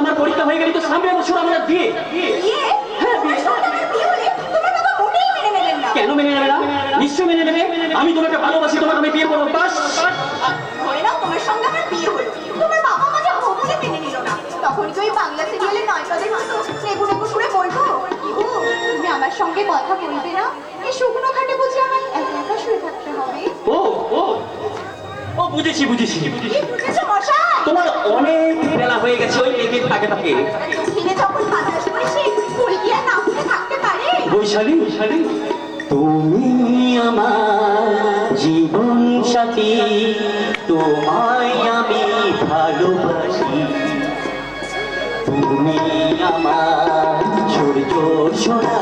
আমার পরীক্ষা হয়ে গেলে তো সামনে বছর আমরা বিয়ে না। কেন মেনে নেবে না নিশ্চয় মেনে নেবে আমি তোমাকে ভালোবাসি তোমাকে আমি বিয়ে করব বাস ধরে নাও তোমার সঙ্গে আমার বিয়ে হলো। তোমার বাবা আমাকে হো মেনে নিল না। তখন কি ওই বাংলা সিরিয়ালের নায়িকাদের মতো নেবু নেবু সুরে বলব, তুমি আমার সঙ্গে কথা বলবে না? এই শুকনো খাটে বুঝি আমায় একা একা শুয়ে থাকতে হবে?" ও ও ও বুঝেছি বুঝেছি বুঝেছ মশাই? তোমার অনেক বেলা হয়ে গেছে ওই লেগে থাকে থাকে বৈশালী তুমি আমার জীবন সাথী তোমায় আমি ভালোবাসি। তুমি আমার সূর্য সোনা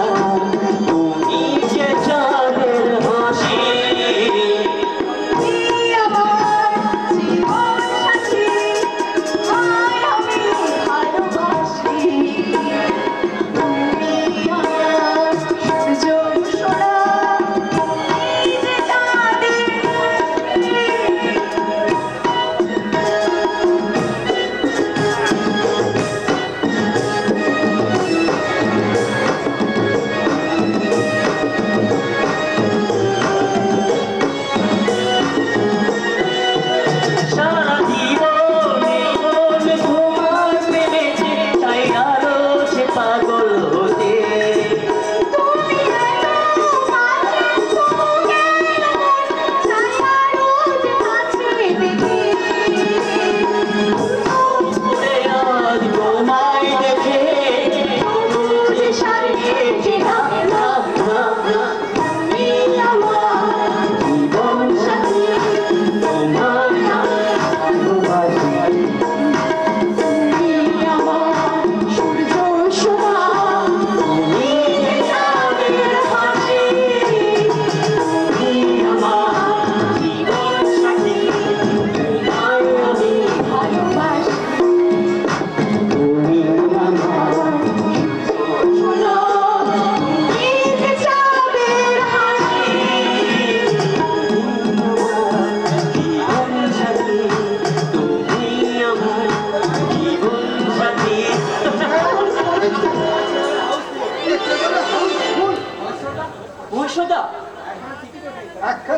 না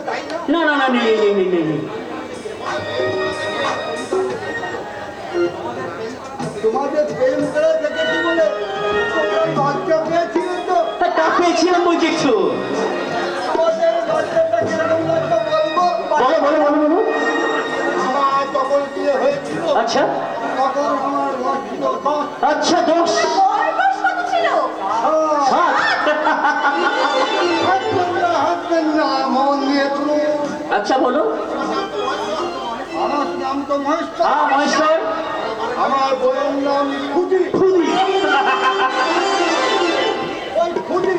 তাই না না না না নেই নেই নেই নেই। তোমাদের প্রেম করে দেখেছি বলে লজ্জা পেয়েছিল তো? তা পেয়েছিলাম বলছি একটু তোমাদের লজ্জাটা কীরকম লজ্জা বলব? বলো বলো বলো বলো। আমার তখন বিয়ে হয়েছিল। আচ্ছা। তখন আমার বয়স ছিল আচ্ছা দোষ। ছিল? সাত। আচ্ছা বলো আমার নাম তো মহেশ্বর। হ্যাঁ মহেশ্বর। আমার বইয়ের নাম খুদি খুদি ওই খুদি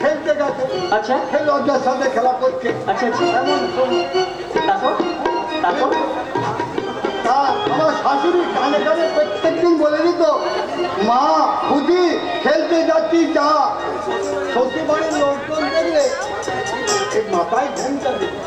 খেলতে গেছে। আচ্ছা। সেই লজ্জার সাথে খেলা করছে। আচ্ছা আচ্ছা। এমন তারপর? তারপর? তা আমার শাশুড়ি কানে কানে প্রত্যেকদিন বলে দিত মা খেলতে যাচ্ছি যা। শ্বশুর বাড়ির লোকজন দেখলে মাথায় ঘুমটা দিত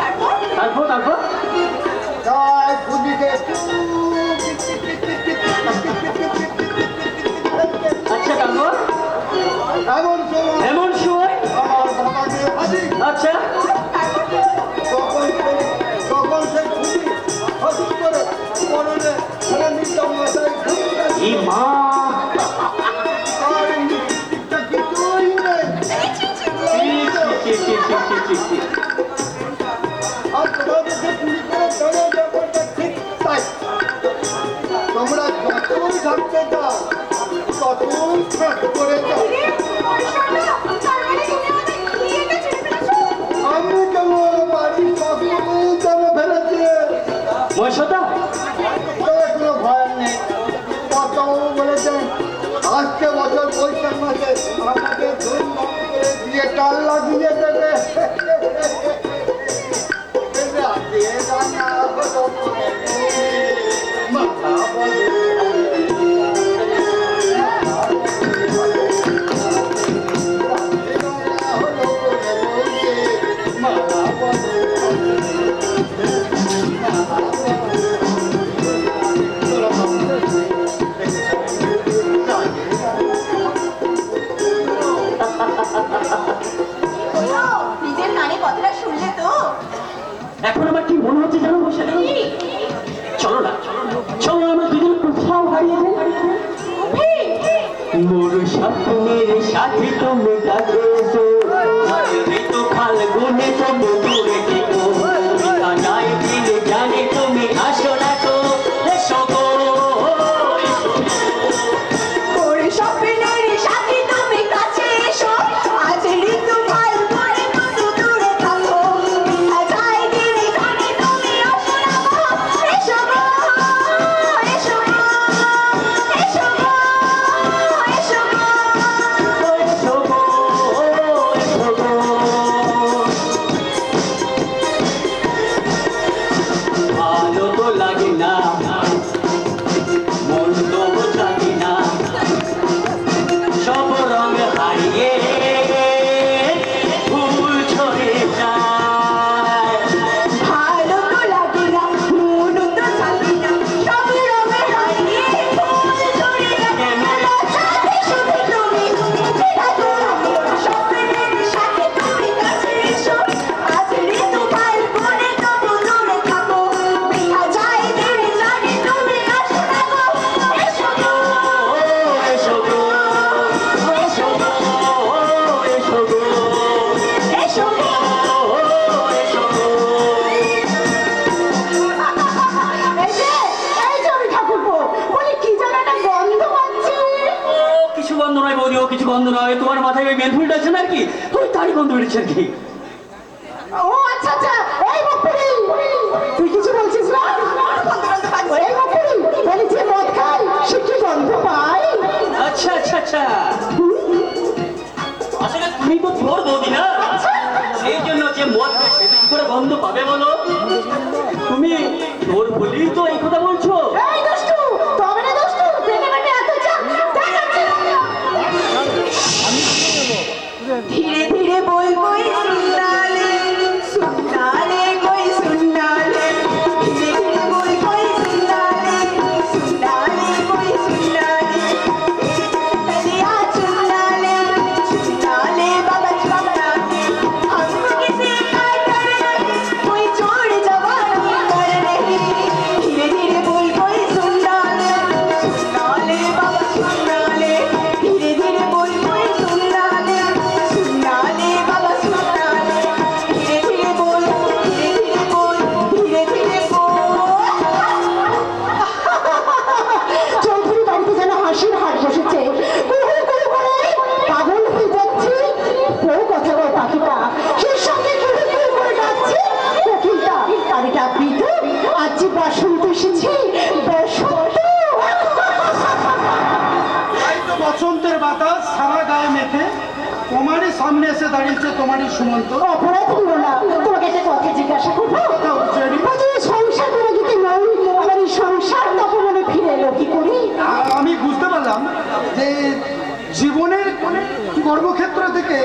যতই থাকতে চাও ততই থাক করে যাও আমি কেমন বাড়ি সকলেই যেন ফেলেছে। মহেশ্বরদা তবে কোনো ভয় নেই। কর্তাবাবু বলেছেন আজকে বছর বৈশাখ মাসে আমাকে ধুমধাম করে দিয়ে টাল লাগিয়ে দেবে। তুমি কাছে কিছু গন্ধ নয় তোমার মাথায় ওই মেনফুলটা আছে নাকি? ওই তারই গন্ধ বেরোচ্ছে আর কি। ও আচ্ছা আচ্ছা এই তুই কিছু বলছিস না? এই বলি যে মদ খাই সে কি গন্ধ পায়? আচ্ছা আচ্ছা আচ্ছা। আসলে তুমি তো তোর বৌদি না? সেই জন্য যে মদ খায় সে তো কি করে গন্ধ পাবে বলো? তুমি তোর বলেই তো এই কথা বলছো। এই দুষ্টু সামনে এসে দাঁড়িয়েছে তোমারই সুমন্ত। অপরাধ করো না তোমাকে একটা কথা জিজ্ঞাসা করব? এই সংসার করে যদি নই আমার এই সংসার তপমনে ফিরে এলো কি করি? আমি বুঝতে পারলাম যে জীবনের কর্মক্ষেত্র থেকে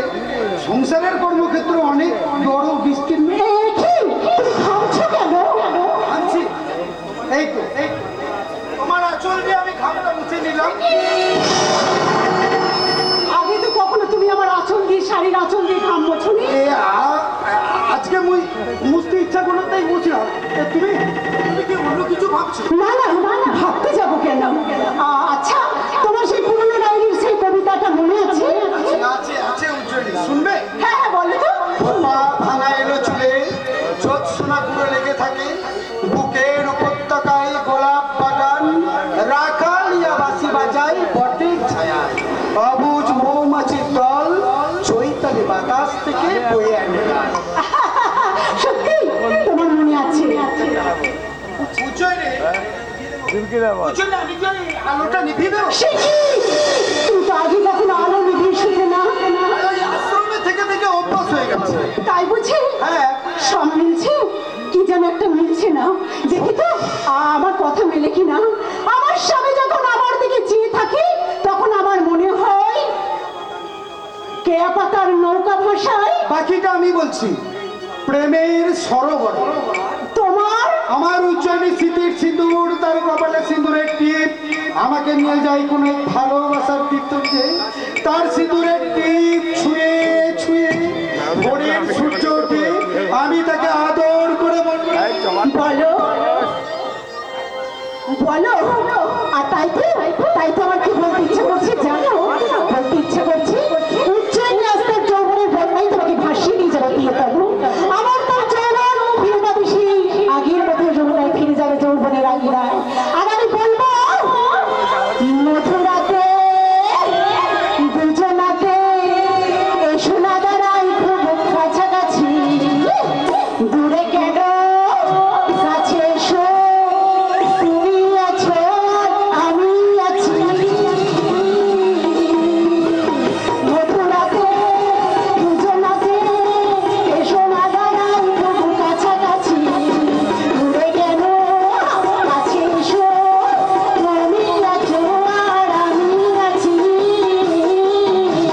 সংসারের কর্মক্ষেত্র অনেক বড় বিস্তীর্ণ। এই তো তোমার আঁচল দিয়ে আমি খামটা মুছে নিলাম আগে তো কখনো তুমি আমার আঁচল দিয়ে শাড়ির আচল দিয়ে কামবো মোছনি এ আজকে মুই মুছতে ইচ্ছা করল তাই মুছিলাম তুমি তুমি কি অন্য কিছু ভাবছ? না না না না ভাবতে যাব কেন? আ, বাতাস থেকে? বয়ে আনে গান। সত্যি? তোমার মনে আছে? আলোটা নিভিয়ে দেবো সে কি? তুমি তো আগে কখনো আলো নিভিয়ে শুনলে না? ওই আশ্রমে থেকে থেকে অভ্যাস হয়ে গেছে। তাই বুঝি? হ্যাঁ। সব মিলছে কি যেন একটা মিলছে না? দেখি তো আমার কথা মেলে কি না? আমার স্বামী কেয়া পাতার নৌকা ভাষায় বাকিটা আমি বলছি। প্রেমের সরোবর। তোমার? আমার উজ্জয়নী স্মৃতির সিঁদুর তার কপালে সিঁদুরের টিপ আমাকে নিয়ে যাই কোনো ভালোবাসার তীর্থকে তার সিঁদুরের টিপ ছুঁয়ে ছুঁয়ে ভোরের সূর্য উঠে আমি তাকে আদর করে বলব। বলো। বলো। আর তাই তো? তাই তো আমার কি বলতে ইচ্ছে করছে? জানো?